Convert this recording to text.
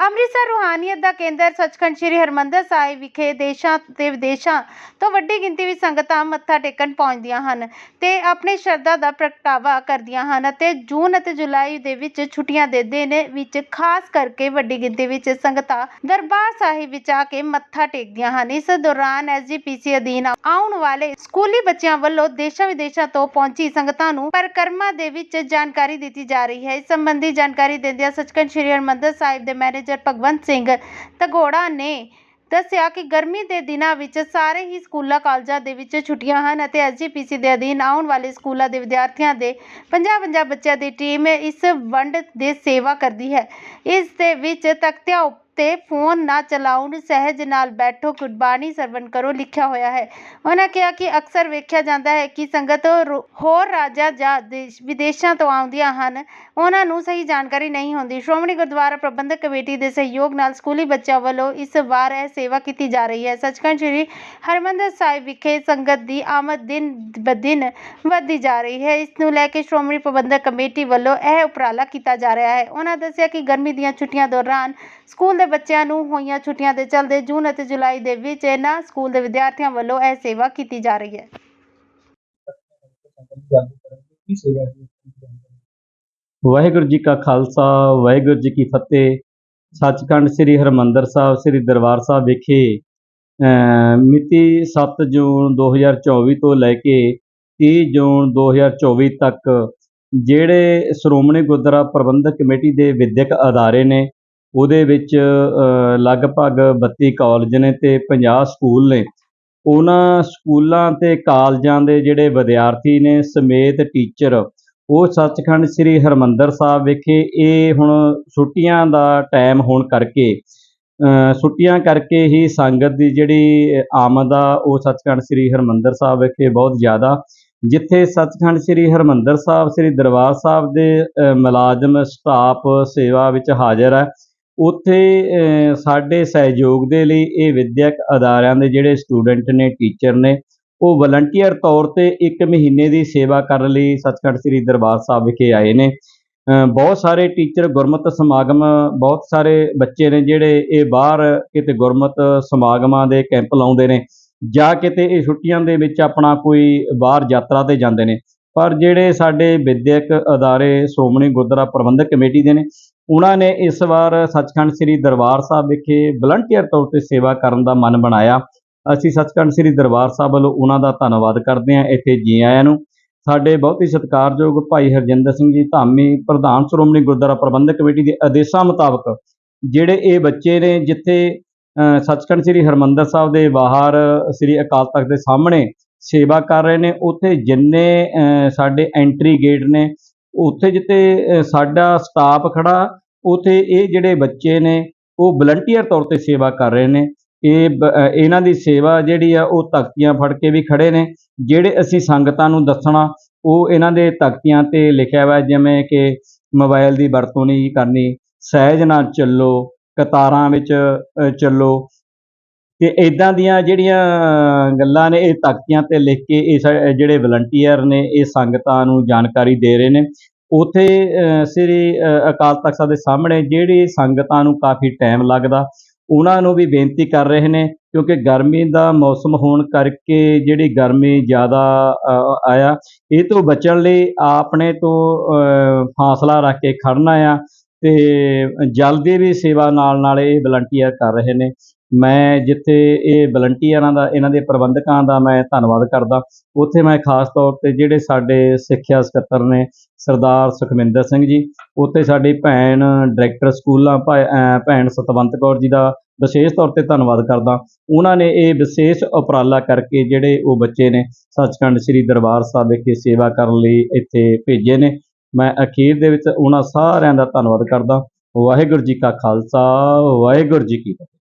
ਅੰਮ੍ਰਿਤਸਰ ਰੂਹਾਨੀਅਤ ਦਾ ਕੇਂਦਰ ਸੱਚਖੰਡ ਸ੍ਰੀ ਹਰਮੰਦਰ ਸਾਹਿਬ ਵਿਖੇ ਦੇਸ਼ਾਂ ਤੇ ਵਿਦੇਸ਼ਾਂ ਤੋਂ ਵੱਡੀ ਗਿਣਤੀ ਵਿੱਚ ਸੰਗਤਾਂ ਮੱਥਾ ਟੇਕਣ ਪਹੁੰਚਦੀਆਂ ਹਨ ਤੇ ਆਪਣੀ ਸ਼ਰਧਾ ਦਾ ਪ੍ਰਗਟਾਵਾ ਕਰਦੀਆਂ ਹਨ ਅਤੇ ਜੂਨ ਅਤੇ ਜੁਲਾਈ ਦੇ ਵਿੱਚ ਛੁੱਟੀਆਂ ਦੇ ਦਿਨ ਵਿੱਚ ਖਾਸ ਕਰਕੇ ਵੱਡੀ ਗਿਣਤੀ ਵਿੱਚ ਸੰਗਤਾਂ ਦਰਬਾਰ ਸਾਹਿਬ ਵਿੱਚ ਆ ਕੇ ਮੱਥਾ ਟੇਕਦੀਆਂ ਹਨ। ਇਸ ਦੌਰਾਨ ਐਸਜੀਪੀਸੀ ਅਧੀਨ ਆਉਣ ਵਾਲੇ ਸਕੂਲੀ ਬੱਚਿਆਂ ਵੱਲੋਂ ਦੇਸ਼ਾਂ ਵਿਦੇਸ਼ਾਂ ਤੋਂ ਪਹੁੰਚੀ ਸੰਗਤਾਂ ਨੂੰ ਪਰਿਕਰਮਾ ਦੇ ਵਿੱਚ ਜਾਣਕਾਰੀ ਦਿੱਤੀ ਜਾ ਰਹੀ ਹੈ। ਇਸ ਸੰਬੰਧੀ ਜਾਣਕਾਰੀ ਦਿੰਦਿਆਂ ਸੱਚਖੰਡ ਸ੍ਰੀ ਹਰਿਮੰਦਰ ਸਾਹਿਬ ਦੇ ਮੈਨੇਜਰ ਭਗਵੰਤ ਸਿੰਘ ਤਗੋੜਾ ਨੇ ਦੱਸਿਆ ਕਿ ਗਰਮੀ ਦੇ ਦਿਨਾਂ ਵਿੱਚ ਸਾਰੇ ਹੀ ਸਕੂਲਾਂ, ਕਾਲਜਾਂ ਦੇ ਵਿੱਚ ਛੁੱਟੀਆਂ ਹਨ ਅਤੇ ਐਸਜੀਪੀਸੀ ਦੇ ਅਧੀਨ ਆਉਣ ਵਾਲੇ ਸਕੂਲਾਂ ਦੇ ਵਿਦਿਆਰਥੀਆਂ ਦੇ 50-50 ਬੱਚਿਆਂ ਦੀ ਟੀਮ ਇਸ ਵੰਡ ਦੇ ਸੇਵਾ ਕਰਦੀ ਹੈ। ਇਸ ਦੇ ਵਿੱਚ ਤਖਤਿਆਂ ਉੱਤੇ ਫੋਨ ਨਾ ਚਲਾਉਣ, ਸਹਿਜ ਨਾਲ ਬੈਠੋ, ਗੁਰਬਾਣੀ ਸਰਵਣ ਕਰੋ, ਲਿਖਿਆ ਹੋਇਆ ਹੈ। ਉਹਨਾਂ ਕਿਹਾ ਕਿ ਅਕਸਰ ਵੇਖਿਆ ਜਾਂਦਾ ਹੈ ਕਿ ਸੰਗਤ ਹੋਰ ਰਾਜਾਂ ਜਾਂ ਵਿਦੇਸ਼ਾਂ ਤੋਂ ਆਉਂਦੀਆਂ ਹਨ। ਉਹਨਾਂ ਨੂੰ ਸਹੀ ਜਾਣਕਾਰੀ ਨਹੀਂ ਹੁੰਦੀ। ਸ਼੍ਰੋਮਣੀ ਗੁਰਦੁਆਰਾ ਪ੍ਰਬੰਧਕ ਕਮੇਟੀ ਦੇ ਸਹਿਯੋਗ ਨਾਲ ਸਕੂਲੀ ਬੱਚਿਆਂ ਵੱਲੋਂ ਇਸ ਵਾਰ ਇਹ ਸੇਵਾ ਕੀਤੀ ਜਾ ਰਹੀ ਹੈ। ਸੱਚਖੰਡ ਸ੍ਰੀ ਹਰਿਮੰਦਰ ਸਾਹਿਬ ਵਿਖੇ ਸੰਗਤ ਦੀ ਆਮਦ ਦਿਨ ਬ ਦਿਨ ਵੱਧਦੀ ਜਾ ਰਹੀ ਹੈ। ਇਸ ਨੂੰ ਲੈ ਕੇ ਸ਼੍ਰੋਮਣੀ ਪ੍ਰਬੰਧਕ ਕਮੇਟੀ ਵੱਲੋਂ ਇਹ ਉਪਰਾਲਾ ਕੀਤਾ ਜਾ ਰਿਹਾ ਹੈ। ਉਹਨਾਂ ਦੱਸਿਆ ਕਿ ਗਰਮੀ ਦੀਆਂ ਛੁੱਟੀਆਂ ਦੌਰਾਨ ਸਕੂਲ ਦੇ ਬੱਚਿਆਂ ਨੂੰ ਹੋਈਆਂ ਛੁੱਟੀਆਂ ਦੇ ਚਲਦੇ ਜੂਨ ਅਤੇ ਜੁਲਾਈ ਦੇ ਵਿੱਚ ਇਹਨਾਂ ਸਕੂਲ ਦੇ ਵਿਦਿਆਰਥੀਆਂ ਵੱਲੋਂ ਇਹ ਸੇਵਾ ਕੀਤੀ ਜਾ ਰਹੀ ਹੈ। ਵਾਹਿਗੁਰੂ ਜੀ ਕਾ ਖਾਲਸਾ, ਵਾਹਿਗੁਰੂ ਜੀ ਕੀ ਫਤਿਹ। ਸੱਚਖੰਡ ਸ੍ਰੀ ਹਰਮੰਦਰ ਸਾਹਿਬ, ਸ੍ਰੀ ਦਰਬਾਰ ਸਾਹਿਬ ਵਿਖੇ, ਅਹ, ਮਿਤੀ 7 ਜੂਨ 2024 ਤੋਂ ਲੈ ਕੇ 30 ਜੂਨ 2024 ਤੱਕ ਜਿਹੜੇ ਸ਼੍ਰੋਮਣੀ ਗੁਰਦੁਆਰਾ ਪ੍ਰਬੰਧਕ ਕਮੇਟੀ ਦੇ ਵਿਦਿਅਕ ਅਦਾਰੇ ਨੇ ਉਹਦੇ ਵਿੱਚ ਲਗਭਗ 32 ਕਾਲਜ ਨੇ ਤੇ 50 ਸਕੂਲ ਨੇ। ਉਹਨਾਂ ਸਕੂਲਾਂ ਤੇ ਕਾਲਜਾਂ ਦੇ ਜਿਹੜੇ ਵਿਦਿਆਰਥੀ ਨੇ ਸਮੇਤ ਟੀਚਰ ਉਹ ਸੱਚਖੰਡ ਸ੍ਰੀ ਹਰਮੰਦਰ ਸਾਹਿਬ ਵਿਖੇ ਇਹ ਹੁਣ ਛੁੱਟੀਆਂ ਦਾ ਟਾਈਮ ਹੋਣ ਕਰਕੇ ਛੁੱਟੀਆਂ ਕਰਕੇ ਹੀ ਸੰਗਤ ਦੀ ਜਿਹੜੀ ਆਮਦ ਆ, ਉਹ ਸੱਚਖੰਡ ਸ੍ਰੀ ਹਰਮੰਦਰ ਸਾਹਿਬ ਵਿਖੇ ਬਹੁਤ ਜ਼ਿਆਦਾ। ਜਿੱਥੇ ਸੱਚਖੰਡ ਸ੍ਰੀ ਹਰਮੰਦਰ ਸਾਹਿਬ, ਸ੍ਰੀ ਦਰਬਾਰ ਸਾਹਿਬ ਦੇ ਮੁਲਾਜ਼ਮ, ਸਟਾਫ, ਸੇਵਾ ਵਿੱਚ ਹਾਜ਼ਰ ਹੈ ਉੱਥੇ ਸਾਡੇ ਸਹਿਯੋਗ ਦੇ ਲਈ ਇਹ ਵਿਦਿਅਕ ਅਦਾਰਿਆਂ ਦੇ ਜਿਹੜੇ ਸਟੂਡੈਂਟ ਨੇ, ਟੀਚਰ ਨੇ, ਉਹ ਵਲੰਟੀਅਰ ਤੌਰ ਤੇ ਇੱਕ ਮਹੀਨੇ ਦੀ ਸੇਵਾ ਕਰਨ ਲਈ ਸੱਚਖੰਡ ਸ੍ਰੀ ਦਰਬਾਰ ਸਾਹਿਬ ਵਿਖੇ ਆਏ ਨੇ। ਬਹੁਤ ਸਾਰੇ ਟੀਚਰ ਗੁਰਮਤਿ ਸਮਾਗਮ, ਬਹੁਤ ਸਾਰੇ ਬੱਚੇ ਨੇ ਜਿਹੜੇ ਇਹ ਬਾਹਰ ਕਿਤੇ ਗੁਰਮਤ ਸਮਾਗਮਾਂ ਦੇ ਕੈਂਪ ਲਾਉਂਦੇ ਨੇ, ਜਾਂ ਕਿਤੇ ਇਹ ਛੁੱਟੀਆਂ ਦੇ ਵਿੱਚ ਆਪਣਾ ਕੋਈ ਬਾਹਰ ਯਾਤਰਾ ਤੇ ਜਾਂਦੇ ਨੇ। ਪਰ ਜਿਹੜੇ ਸਾਡੇ ਵਿਦਿਅਕ ਅਦਾਰੇ ਸ਼੍ਰੋਮਣੀ ਗੁਰਦੁਆਰਾ ਪ੍ਰਬੰਧਕ ਕਮੇਟੀ ਦੇ ਨੇ ਉਹਨਾਂ ਨੇ ਇਸ ਵਾਰ ਸੱਚਖੰਡ ਸ੍ਰੀ ਦਰਬਾਰ ਸਾਹਿਬ ਵਿਖੇ ਵਲੰਟੀਅਰ ਤੌਰ ਤੇ ਸੇਵਾ ਕਰਨ ਦਾ ਮਨ ਬਣਾਇਆ। ਅਸੀਂ ਸੱਚਖੰਡ ਸ੍ਰੀ ਦਰਬਾਰ ਸਾਹਿਬ ਵੱਲੋਂ ਉਹਨਾਂ ਦਾ ਧੰਨਵਾਦ ਕਰਦੇ ਹਾਂ। ਇੱਥੇ ਜੀ ਆਇਆਂ ਨੂੰ ਸਾਡੇ ਬਹੁਤ ਹੀ ਸਤਿਕਾਰਯੋਗ ਭਾਈ ਹਰਜਿੰਦਰ ਸਿੰਘ ਜੀ, ਧਾਮੀ ਪ੍ਰਧਾਨ ਸ਼੍ਰੋਮਣੀ ਗੁਰਦੁਆਰਾ ਪ੍ਰਬੰਧਕ ਕਮੇਟੀ ਦੇ ਆਦੇਸ਼ਾਂ ਮੁਤਾਬਕ ਜਿਹੜੇ ਇਹ ਬੱਚੇ ਨੇ ਜਿੱਥੇ ਸੱਚਖੰਡ ਸ੍ਰੀ ਹਰਮੰਦਰ ਸਾਹਿਬ ਦੇ ਬਾਹਰ ਸ੍ਰੀ ਅਕਾਲ ਤਖਤ ਦੇ ਸਾਹਮਣੇ ਸੇਵਾ ਕਰ ਰਹੇ ਨੇ, ਉੱਥੇ ਜਿੰਨੇ ਸਾਡੇ ਐਂਟਰੀ ਗੇਟ ਨੇ ਉੱਥੇ ਜਿੱਥੇ ਸਾਡਾ ਸਟਾਫ ਖੜਾ, ਉੱਥੇ ਇਹ ਜਿਹੜੇ ਬੱਚੇ ਨੇ, ਉਹ ਵਲੰਟੀਅਰ ਤੌਰ ਤੇ ਸੇਵਾ ਕਰ ਰਹੇ ਨੇ। ਇਹ ਇਹਨਾਂ ਦੀ ਸੇਵਾ ਜਿਹੜੀ ਆ, ਉਹ ਤਖਤੀਆਂ ਫੜ ਕੇ ਵੀ ਖੜੇ ਨੇ। ਜਿਹੜੇ ਅਸੀਂ ਸੰਗਤਾਂ ਨੂੰ ਦੱਸਣਾ, ਉਹ ਇਹਨਾਂ ਦੇ ਤਖਤੀਆਂ ਤੇ ਲਿਖਿਆ ਹੋਇਆ ਜਿਵੇਂ ਕਿ ਮੋਬਾਈਲ ਦੀ ਵਰਤੋਂ ਨਹੀਂ ਕਰਨੀ, ਸਹਿਜ ਨਾਲ ਚੱਲੋ, ਕਤਾਰਾਂ ਵਿੱਚ ਚੱਲੋ ਤੇ ਇਦਾਂ ਦੀਆਂ ਜਿਹੜੀਆਂ ਗੱਲਾਂ ਨੇ, ਇਹ ਤਖਤੀਆਂ ਤੇ ਲਿਖ ਕੇ ਇਹ ਜਿਹੜੇ ਵਲੰਟੀਅਰ ਨੇ, ਇਹ ਸੰਗਤਾਂ ਨੂੰ ਜਾਣਕਾਰੀ ਦੇ ਰਹੇ ਨੇ। ਉਥੇ ਸ੍ਰੀ ਅਕਾਲ ਤਖਤ ਸਾਹਿਬ ਦੇ ਸਾਹਮਣੇ ਜਿਹੜੀ ਸੰਗਤਾਂ ਨੂੰ ਕਾਫੀ ਟਾਈਮ ਲੱਗਦਾ, ਉਹਨਾਂ ਨੂੰ ਵੀ ਬੇਨਤੀ ਕਰ ਰਹੇ ਨੇ, ਕਿਉਂਕਿ ਗਰਮੀ ਦਾ ਮੌਸਮ ਹੋਣ ਕਰਕੇ ਜਿਹੜੀ ਗਰਮੀ ਜ਼ਿਆਦਾ ਆਇਆ, ਇਹ ਤੋਂ ਬਚਣ ਲਈ ਆਪਣੇ ਤੋਂ ਫਾਸਲਾ ਰੱਖ ਕੇ ਖੜਨਾ ਆ ਤੇ ਜਲਦੀ ਵੀ ਸੇਵਾ ਨਾਲ ਨਾਲ ਇਹ ਵਲੰਟੀਅਰ ਕਰ ਰਹੇ ਨੇ। ਮੈਂ ਜਿੱਥੇ ਇਹ ਵਲੰਟੀਅਰਾਂ ਦਾ, ਇਹਨਾਂ ਦੇ ਪ੍ਰਬੰਧਕਾਂ ਦਾ ਮੈਂ ਧੰਨਵਾਦ ਕਰਦਾ। ਉੱਥੇ ਮੈਂ ਖਾਸ ਤੌਰ ਤੇ ਜਿਹੜੇ ਸਾਡੇ ਸਿੱਖਿਆ ਸਕੱਤਰ ਨੇ, ਸਰਦਾਰ ਸੁਖਮਿੰਦਰ ਸਿੰਘ ਜੀ, ਉੱਥੇ ਸਾਡੀ ਭੈਣ ਡਾਇਰੈਕਟਰ ਸਕੂਲਾਂ ਭੈ- ਭੈਣ ਸਤਵੰਤ ਕੌਰ ਜੀ ਦਾ ਵਿਸ਼ੇਸ਼ ਤੌਰ ਤੇ ਧੰਨਵਾਦ ਕਰਦਾ। ਉਹਨਾਂ ਨੇ ਇਹ ਵਿਸ਼ੇਸ਼ ਉਪਰਾਲਾ ਕਰਕੇ ਜਿਹੜੇ ਉਹ ਬੱਚੇ ਨੇ, ਸੱਚਖੰਡ ਸ੍ਰੀ ਦਰਬਾਰ ਸਾਹਿਬ ਵਿਖੇ ਸੇਵਾ ਕਰਨ ਲਈ ਇੱਥੇ ਭੇਜੇ ਨੇ। ਮੈਂ ਅਖੀਰ ਦੇ ਵਿੱਚ ਉਹਨਾਂ ਸਾਰਿਆਂ ਦਾ ਧੰਨਵਾਦ ਕਰਦਾ। ਵਾਹਿਗੁਰੂ ਜੀ ਕਾ ਖਾਲਸਾ, ਵਾਹਿਗੁਰੂ ਜੀ ਕੀ ਫਤਿਹ।